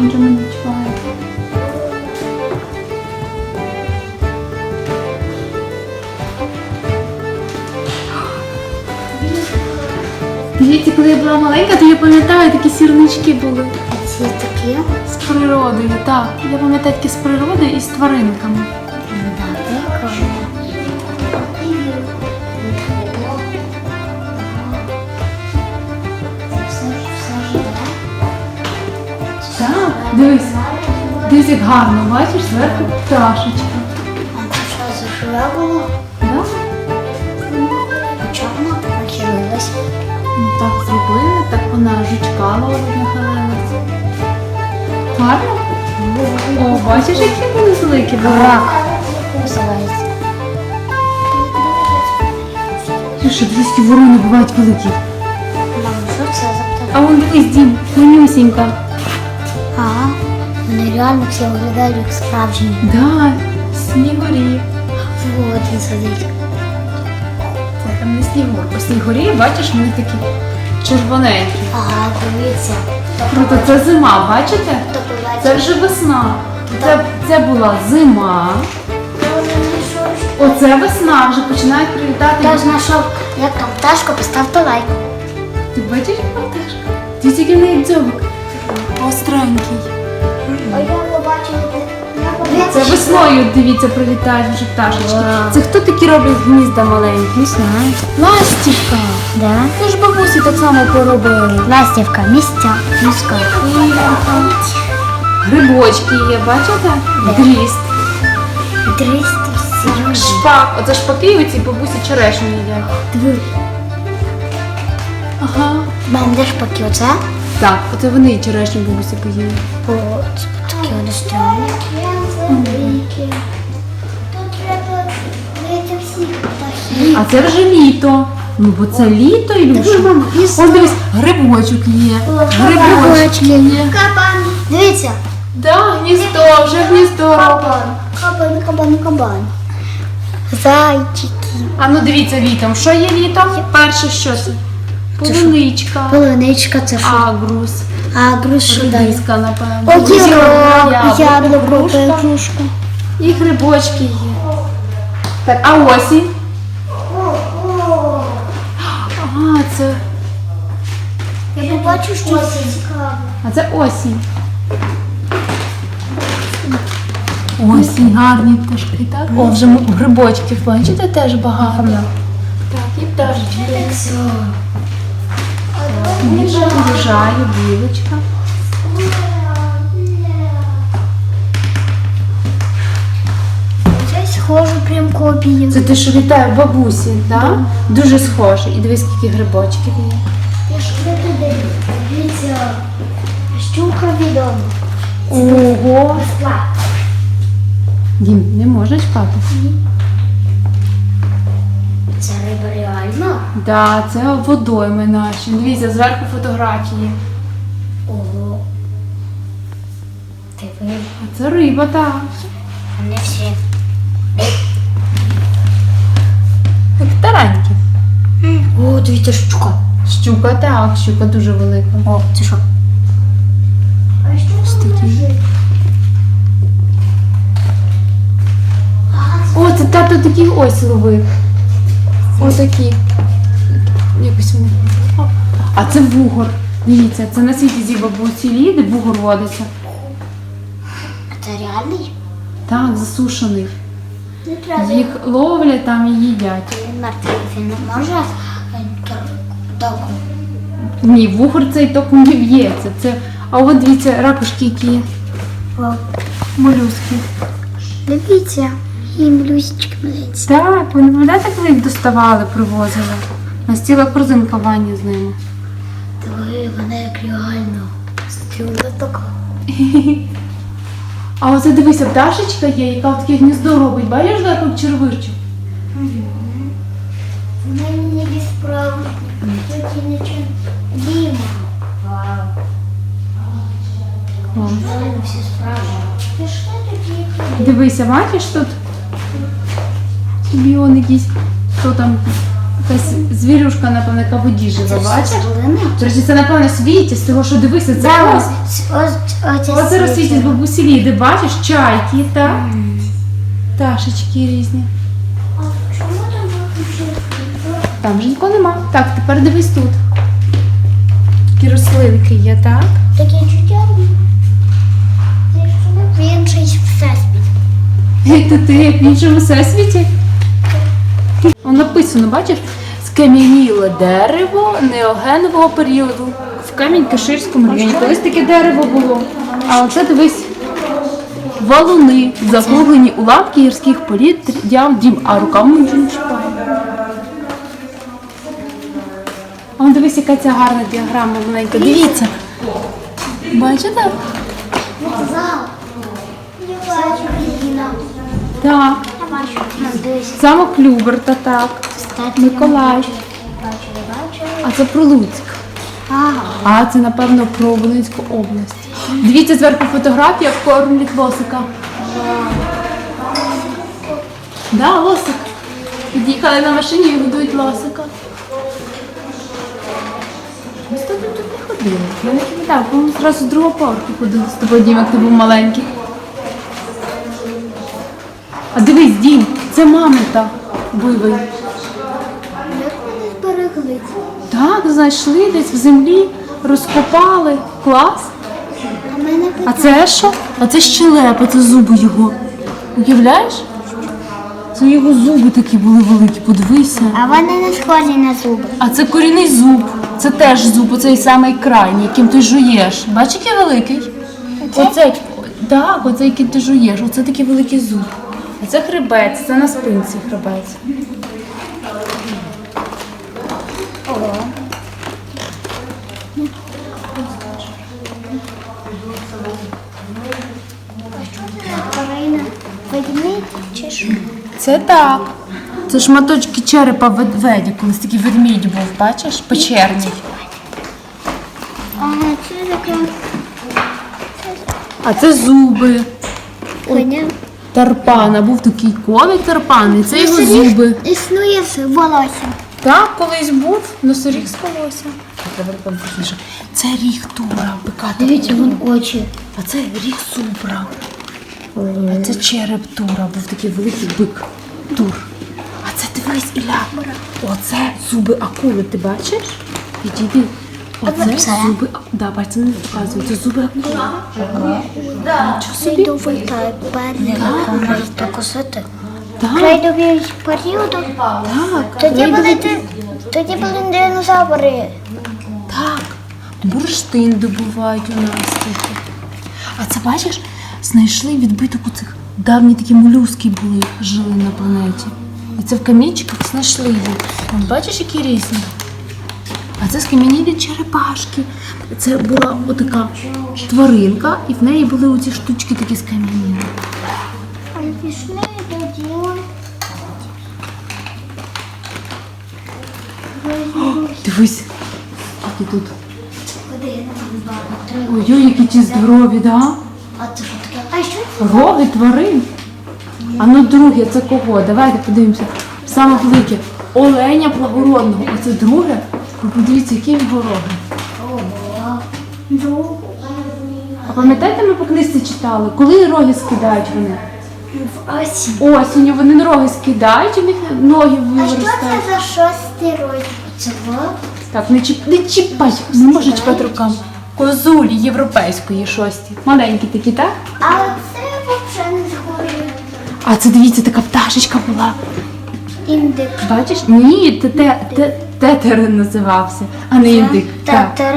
нічого не. Дивіться, коли я була маленька, то я пам'ятаю, такі сірнички були Ці такі. з природою. Так, я пам'ятаю такі з природою і з тваринками. Дивись, як гарно, бачиш, зверху пташечка. А що за живе було? Да? Чорно нахилилась. Ну, Так зробили, так вона жучкала от нахилилася. Гарно? О, бачиш, які вони великі були? Рак. Називається. Що, дивись, які ворони бувають великі. Мам, що це за птах? А вон дивись, дім, манюсінька. Ага. Реально всі виглядають як справжні. Да, снігурі. Вот він сидить. Це там не снігур. По снігурі, бачиш, вони такі червоненькі. Ага, дивіться. Круто, це зима, бачите? Це вже весна. Це, це була зима. Оце весна, вже починають прилітати. Хто знайшов, як там пташка, поставте лайк. Ти бачиш пташка? Ти тільки в неї дзьобик. Остренький. А я не бачила. Це весною, дивіться, прилітають вже пташечки. Це хто такі роблять гнізда маленькі? Не знаю. Ластівка. Да? Це ж бабусі так само поробили. Ластівка, місця, міська. Грибочки є, бачите? Дріст. 300 серйозно. Шпак. Оце шпаки оці бабусі черешню їдять. Диви. Ага. Бендеш поки оце. Так, оце вони і черешню бабусі поїли. О, це такі вони стрьомні. А це вже літо. Ну, бо це літо, Ілюша. Ось дивись, грибочок є. Грибочки є. Кабан. Дивіться. Да, гніздо, вже гніздо робить. Кабан, кабан, кабан. Зайчики. А ну дивіться літом. Що є літом? Перше що це? Полуничка. Полуничка це що? Агрус. А груз що далі? Редиска, напевно. Огірок, Яблуко, петрушка. І грибочки є. Так, а осінь? Ага, це. Я побачу, що це цікаво. А це осінь. Осінь, гарні пташки, так? О, вже м- грибочків, бачите, теж багато. Так, і пташечки. Ніжа, їжає, білочка. Це схоже прям копії. Це те, що літає в бабусі, так? Дуже схоже. І дивись, скільки грибочків є. Я ж не туди. Дивіться. Щука відома. Ого! Дім, не можеш чпати? Це риба реальна? Так, це водойми наші. Дивіться, зверху фотографії. Ого. Ти ви, А це риба, так. а не всі. Як тараньки. О, дивіться, щука. Щука, так, щука дуже велика. О, це що? А що Ось такі. О, це тато такі ось ловив. Отакі. Якось вони. А це вугор. Дивіться, це на світі зі бабусі Ліди вугор водиться. А це реальний? Так, засушений. Не треба. Їх ловлять там і їдять. Він мертвий, він не може доку. Ні, вугор цей током не б'ється. Це... А от дивіться, ракушки які є. Молюски. Дивіться, і блюзички маленькі. Так, ви не пам'ятаєте, коли їх доставали, привозили? У нас ціла корзинка вані з ними. Диви, вона як реально. Стрімна така. А оце дивися, пташечка є, яка таке гніздо робить. Бачиш, як червичок? Вона не безправна. Тільки нічого. Діма. О, Реально всі справжні. Пішли такі. Дивися, бачиш тут? Собі он якийсь, хто там Якась звірюшка, напевно, яка в воді живе, бачиш? До речі, це, напевно, світі, з того, що дивися, це Да, ось. ось, ось, ось, Ось зараз світять бабусі Ліди, бачиш, чайки, так? Пташечки різні. А чому там виключили? Там же нікого нема. Так, тепер дивись тут. Такі рослинки є, так? Таке чуття. В інший всесвіт. Як то ти як в іншому всесвіті? Написано, бачиш? Скам'яніле дерево неогенового періоду в Камінь-Каширському районі. Колись таке дерево було. А оце дивись. Валуни, заглублені уламки гірських порід, дям дім, а руками нічого не чіпає. А он дивись, яка ця гарна діаграма маленька. Дивіться. Бачите? Так. Я бачу. Дивись. Замок Люберта, так. Бачу. А це про Луцьк. Ага. А це, напевно, про Волинську область. Дивіться зверху фотографія в кормлі лосика. Да, лосик. Під'їхали на машині і годують лосика. Ми з тобою тут не ходили. Я не пам'ятаю, по-моєму, зразу з другого поверху ходили з тобою, Дім, як ти був маленький. А дивись, Дім, це мамонта вивий. Як вони зберегли? Так, знайшли десь в землі, розкопали. Клас. А А це що? А це щелепа, це зуби його. Уявляєш? Це його зуби такі були великі, подивися. А вони не схожі на зуби. А це корінний зуб. Це теж зуб, оцей самий крайній, яким ти жуєш. Бачиш, який великий? Оцей, так, оцей, який ти жуєш, оце такий великий зуб. Це хребець, це на спинці хребець. Ого. Чи що? Це так. Це шматочки черепа ведмедя, колись такий ведмідь був, бачиш, печерній. А це таке А це зуби. коня. Тарпана. Був такий коник тарпан, і це його зуби. Існує з волоссям. Так, колись був носоріг з. Треба там тихіше. Це ріг тура, бика. Дивіться, вон очі. А це ріг зубра. А це череп тура, був такий великий бик. Тур. А це дивись, Ілля. Оце зуби акули, ти бачиш? Підійди. Оце це? зуби. Да, бачите, не показують. Це зуби акули. Нічого собі. Льодовий та період. Так, Льодовий період. так. Тоді були, ди- тоді були динозаври. Так, бурштин добувають у нас такі. А це бачиш, знайшли відбиток у цих давні такі молюски були, жили на планеті. І це в камінчиках знайшли їх. Там бачиш, які різні. Це скам'янілі черепашки. Це була отака тваринка, і в неї були оці штучки такі скам'янілі. А пішли до діла. Дивись, які тут. Ой-ой, які ті здорові, да? А це що таке? Роги тварин. А ну друге, це кого? Давайте подивимося. Саме велике. Оленя благородного. Оце друге. Ви подивіться, які в його роги. А пам'ятаєте, ми по книжці читали, коли роги скидають вони? В осінь. Осінню вони на роги скидають, у них ноги А що виростають. це за шостий розділ? Цього? Так, не, чіп... не чіпай, не можу чіпати руками. Козулі європейської шості. Маленькі такі, так? Але це взагалі не схоже. А це дивіться, така пташечка була. Індик. Бачиш? Ні, те, те, те, тетер називався, а не індик. Та Так.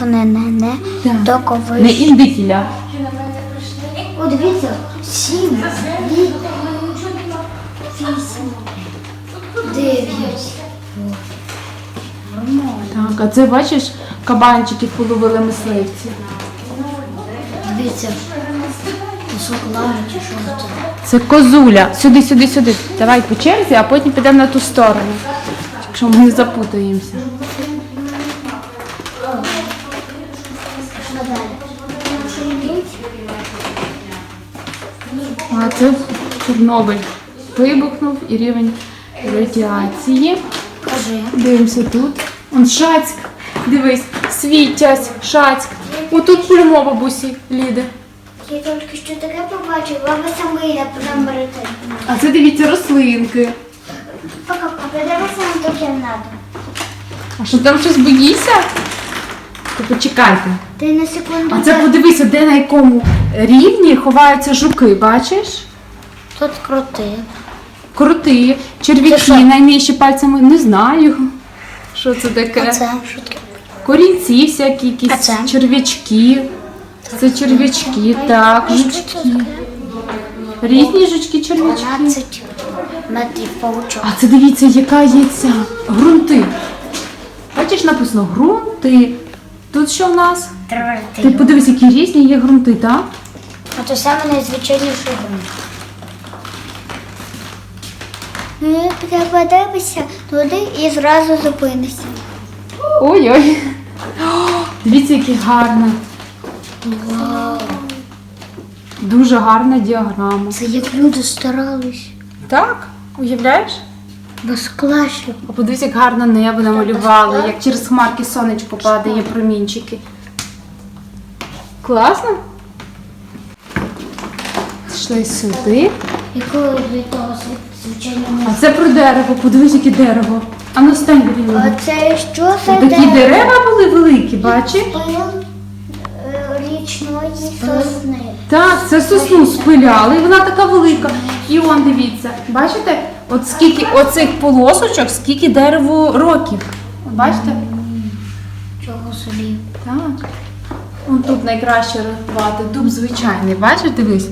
вони не, не Так. Не докови. індикіля. О, дивіться, сім, вісім, дев'ять. Так, а це бачиш, кабанчики половили мисливці. Дивіться, кусок лави чи що це? Це козуля. Сюди, сюди, сюди. Давай по черзі, а потім підемо на ту сторону. Якщо ми не запутаємося. А це Чорнобиль. Вибухнув і рівень радіації. Дивимося тут. Он шацьк. Дивись, світязь, шацьк. Отут пульмо бабусі Ліди. Я тільки що таке побачив, баба сама йде промерити. А це дивіться рослинки. Пока, подивися на ту кімнату. А що там щось боїшся? То почекайте. Ти на секунду. А це подивися, де на якому рівні ховаються жуки, бачиш? Тут крути. Крути, Це черв'яки, що? найнижчі пальцями, не знаю. Що це таке? А це? Корінці всякі, якісь А це? черв'ячки. Це черв'ячки, так, жучки. Різні жучки, черв'ячки. 12 метрів паучок. А це дивіться, яка є ця грунти. Бачиш, написано грунти. Тут що в нас? Ти Третій. подивись, які різні є грунти, так? А то саме найзвичайніший грунт. Ну, як таке туди і зразу зупинишся. Ой-ой. Дивіться, які гарна. Дуже гарна діаграма. Це як люди старались. Так, уявляєш? Без класів. А подивись, як гарно небо намалювали, як через хмарки сонечко падає промінчики. Класно? Пішли сюди. Якого від того звичайного. А це про дерево, подивись, яке дерево. А ну стань біля А нього. це що за Такі дерева були великі, бачиш? Пил е, річної сосни. Так, це сосну спиляли, і вона така велика. І он дивіться, бачите, от скільки оцих полосочок, скільки дереву років. От Бачите? Чого собі? Так. Он тут найкраще рахувати. Дуб звичайний. Бачиш, дивись.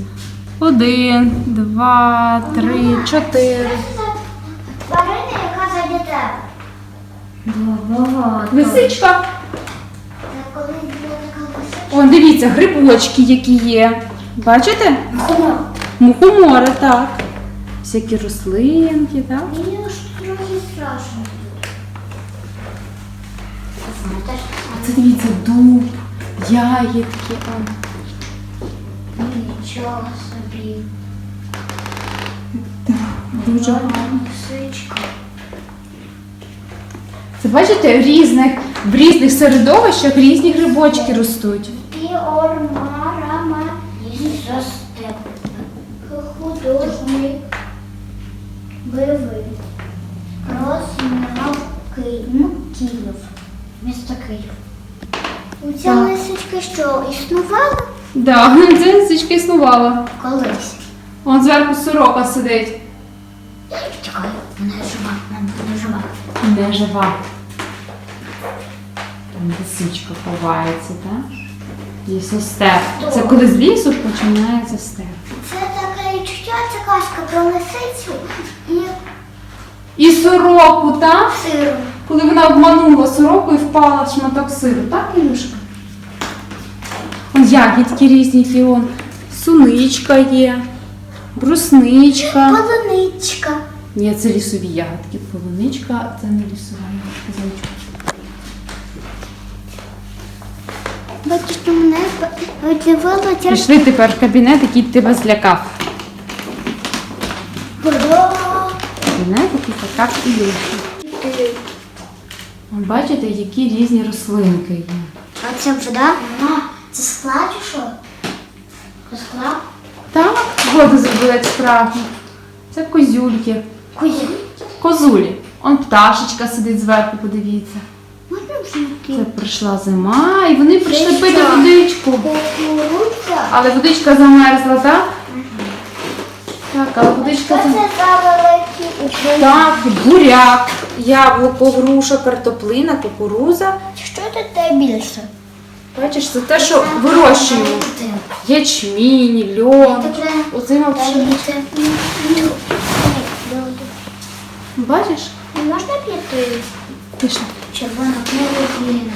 Один, два, три, чотири. Тварина, яка за дітей. Лисичка. Он дивіться, грибочки, які є. Бачите? Хума. Мухомори, так. Всякі рослинки, так. Мені ж трохи страшно. Знаєте, Це дивіться, дуб, ягідки. он. Нічого собі. Дуже гарно. Лисичка. Це бачите, різних, в різних середовищах різні грибочки ростуть. Піормарама застеп. Художник. Рознав Київ. Ну, Київ. Місто Київ. У ця Так. лисичка що, існувала Да, це лисичка існувала. колись? Вон зверху сорока сидить. Чекай, вона жива, вона жива. Не жива. Там лисичка ховається, так? Лісо степ. Це коли з лісу починається степ. Це таке відчуття, це казка про лисицю і І сороку, так? сиру. Коли вона обманула сороку і впала в шматок сиру, так, Ілюшка? Он ягідки різні, які он. Суничка є, брусничка. Полуничка. Ні, це лісові ягодки. Полуничка, це не лісова ягодка. зайчик. Бачиш, що мене тільки Пішли тепер в кабінет, який тебе злякав. Кабінет, який злякав Ілюшу. Бачите, які різні рослинки є. А це вода? Мама, це скла чи що? Скла? Так, воду зробили як справжню. Це козюльки. Кузі. Козулі. Он пташечка сидить зверху, подивіться. Це прийшла зима, і вони прийшли Це пити що? водичку. Кукурудза. Але водичка замерзла, так? Так, але водичка це великі? Так, буряк, яблуко, груша, картоплина, кукуруза. Що тут те більше? Бачиш, це те, що вирощуємо. Ячмінь, льон. Оце взагалі. Бачиш? Можна піти? Пішли. Червона книга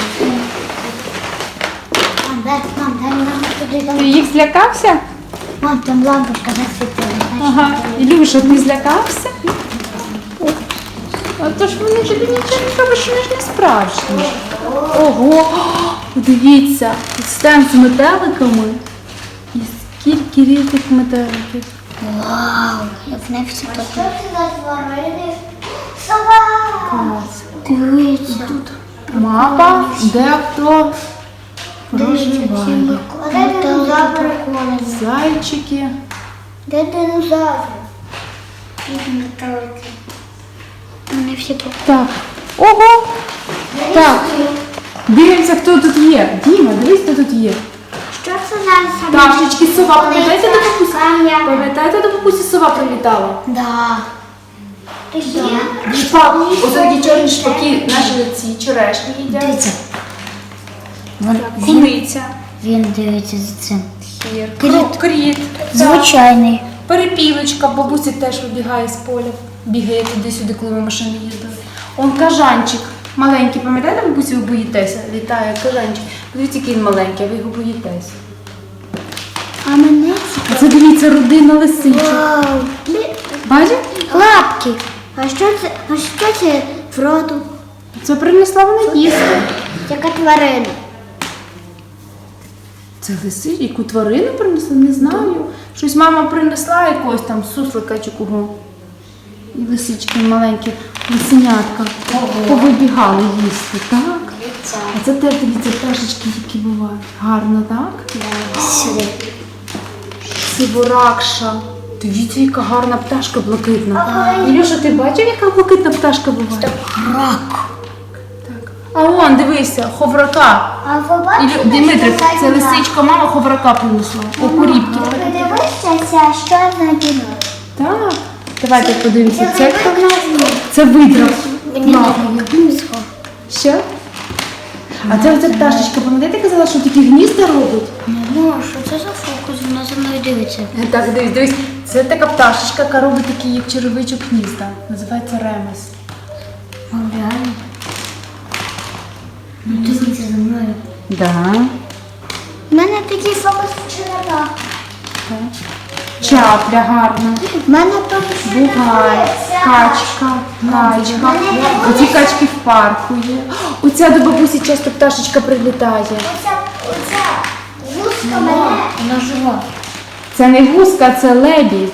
Мам, дай, мам, дай, не можна туди Ти їх злякався? Мам, там лампочка засвітила. Ага. Ілюша, ти злякався? А то ж вони тобі нічого не що вони ж не справжні. Ого! Дивіться, стенд з метеликами. І скільки різних метеликів. Вау, як в нефті Що це за тварини? Сова! Клас. Дивіться. Тут мапа, де хто проживає. А де динозаври? Зайчики. Де динозаври? Вони всі Так. Ого! Так. Дивимося, хто тут є. Діма, дивись, хто тут є. Що це за Пташечки, сова, пам'ятаєте до бабусі? Пам'ятаєте, до бабусі сова прилітала? Да. Шпак. Ось такі чорні шпаки наші ці черешні їдять. Дивіться. Так, Куниця. Він дивиться за цим. Хір. Кріт. Кріт. Кріт. Так. Звичайний. Перепілочка, бабусі теж вибігає з поля, бігає туди-сюди, коли ми машини їздили. Он кажанчик маленький, пам'ятаєте, бабусі, ви боїтеся? Літає кажанчик. Подивіться, який він маленький, а ви його боїтеся. А мене А це дивіться, родина лисичок. Вау. Бачите? Лапки. А що це? А що це в? Це принесла вона їсти. Яка тварина? Це лиси, яку тварину принесла, не знаю. Щось мама принесла якогось там суслика чи кого. І лисички маленькі, лисенятка. Повибігали їсти, так? А це теж дивіться пташечки, які бувають. Гарно, так? Сюди. Сиворакша. Дивіться, яка гарна пташка блакитна. Ілюша, ти бачив, яка блакитна пташка буває? Рак. Так. А вон, дивися, ховрака. А ви Ілю... Дмитрик, що це за лисичка, мама ховрака принесла. Окуріпки. Ви дивитеся, що за кіно? Так. Давайте подивимося. Це хто? в нас Це видра. Що? А це оця пташечка, пам'ятаєте, казала, що такі гнізда робить? Ну, що це за фокус? Вона за мною дивиться. Так, дивись, дивись. Це така пташечка, яка робить такі, як черевичок гнізда. Називається ремес. Реально. Ну, дивіться за мною. Да. У мене такий в черепах. Чапля гарна. У мене фокус Бугай, качка, качка. Оці качки в парку є. Оця до бабусі часто пташечка прилітає. Оця, оця вузка мене. Вона жива. Це не гуска, це лебідь.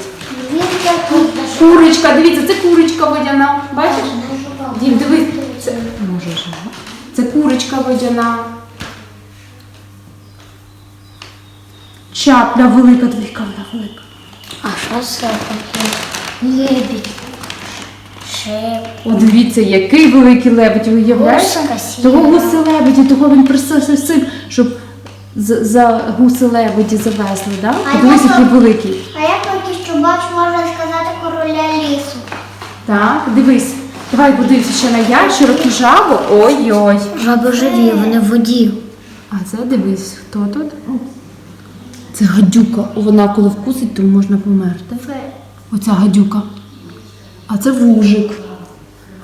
Курочка, дивіться, це курочка водяна. Бачиш? Дім, дивись. Це, курочка водяна. Чапля велика, двійка велика. А що це таке? Лебідь. Шеп. О, дивіться, який великий лебедь? Гуска сіра. Того гуси лебеді, того він присився сим, щоб за, за гуси лебеді завезли, да? А Подивись, я великий. А як такий чубач можна сказати короля лісу? Так, дивись. Давай подивися ще на ящерок і жабу. Ой-ой. Жаби живі, вони в воді. А це дивись, хто тут? Це гадюка. Вона коли вкусить, то можна померти. Оця гадюка. А це вужик.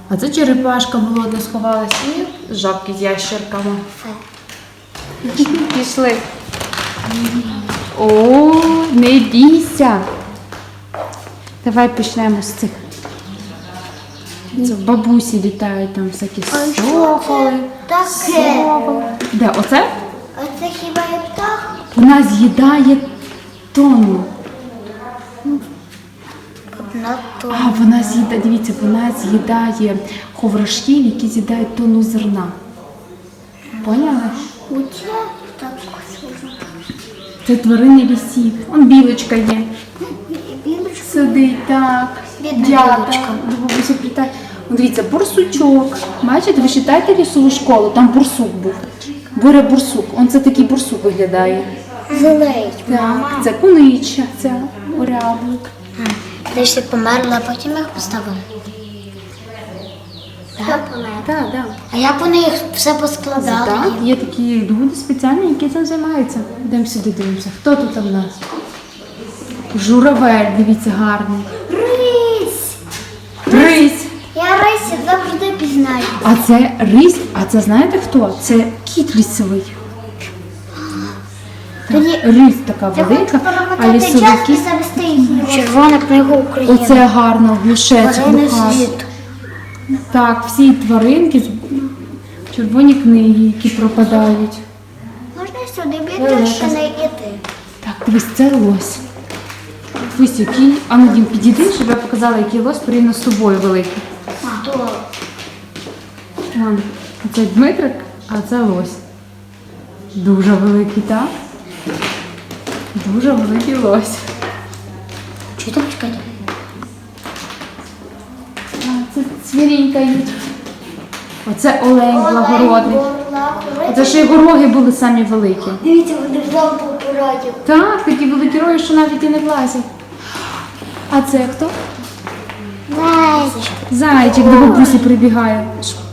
А це черепашка де сховалась. І жабки з ящерками. Пішли. О, не бійся. Давай почнемо з цих. Це в бабусі літають там всякі соколи. Таке. Де? Оце? А це хіба є птах? Вона з'їдає тонну. А вона з'їдає, дивіться, вона з'їдає ховрашків, які з'їдають тонну зерна. Поняли? Оце так схоже. Це тварини лісів. Он білочка є. Білочка. Сидить так. Бідна білочка. До бабусі Дивіться, бурсучок. Бачите, ви читаєте лісову школу? Там бурсук був. Боря бурсук. Он це такий бурсук виглядає. Зелень. Так, це кунича, ця оряблик. Десь померла, а потім їх поставили. Так. Так, так. А як вони їх все поскладали? Так, є такі люди спеціальні, які цим займаються. Йдемо сюди, дивимося. Хто тут у нас? Журавель, дивіться, гарний. Рись! Рись. Я рисі завжди пізнаю. А це рись, а це знаєте хто? Це кіт лісовий. Тоді Рись така хочу велика, а перемотати час лісовий і кіт. завести їх. Червона книга України. Оце гарно, глушець, Тваринний світ. Так, всі тваринки, з- червоні книги, які пропадають. Можна сюди ще не йти. Так, дивись, це лось. Дивись, який. А ну, Дім, підійди, щоб я показала, який лось порівняно з тобою великий. Хто? Це Дмитрик, а це лось. Дуже великий, так? Дуже великий лось. Що там чекати? Це їдь. Оце олень благородний. Оце ще його роги були самі великі. Дивіться, вони в лампу. Так, такі великі роги, що навіть і не влазять. А це хто? Найсечка. Зайчик до бабусі прибігає.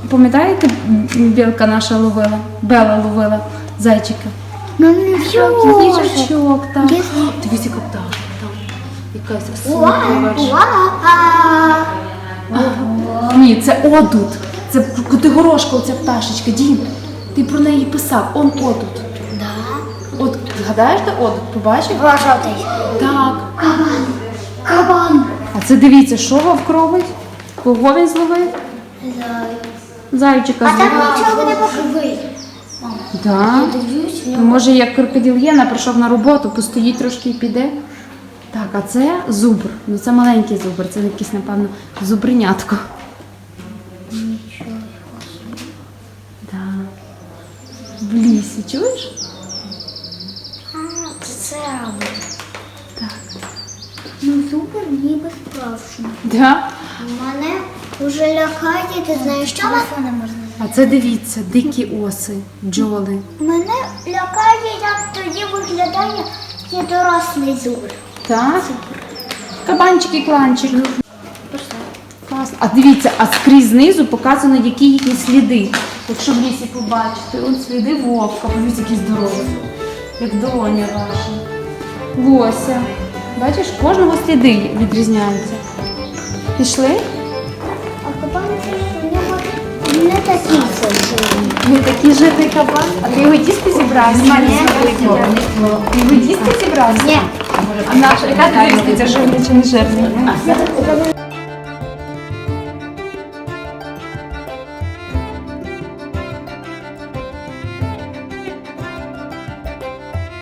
Пам'ятаєте, білка наша ловила? Бела ловила зайчика. Ну не Їжачок, так. Дивіться, там. Якась осіння. Ні, це одут. Це котигорошка, оця пташечка. Дім, ти про неї писав. Он одут. От згадаєш, де одут? Побачив? Жовтий. Так. Кабан. Кабан. А це дивіться, що вовк робить? Кого він зловив? Зайчика А там нічого не покривий. Ну, Може, як крокодил Єна прийшов на роботу, постоїть трошки і піде. Так, а це зубр. Ну це маленький зубр, це якийсь, напевно, зубринятко. Да. В лісі, чуєш? А, це робить. Так. Ну супер, ніби справжній. Да? Мене вже лякає, ти знаєш, що мене можна. А це дивіться, дикі оси, бджоли. Мене лякає, як тоді виглядає є дорослий зубр. Так? Кабанчик і кланчик. Класно. А дивіться, а скрізь знизу показано, які їхні сліди. Якщо в лісі побачите, он сліди вовка, подивіться, які здорові. Як долоня ваша. Лося. Бачиш, кожного сліди відрізняються. Пішли? А кабанці у нього не такі сильні. Він такий жирний кабан. А ти його їсти зібрався? Ти його їсти зібрався? Ні. А наша, яка тобі різниця, жирний чи не жирний?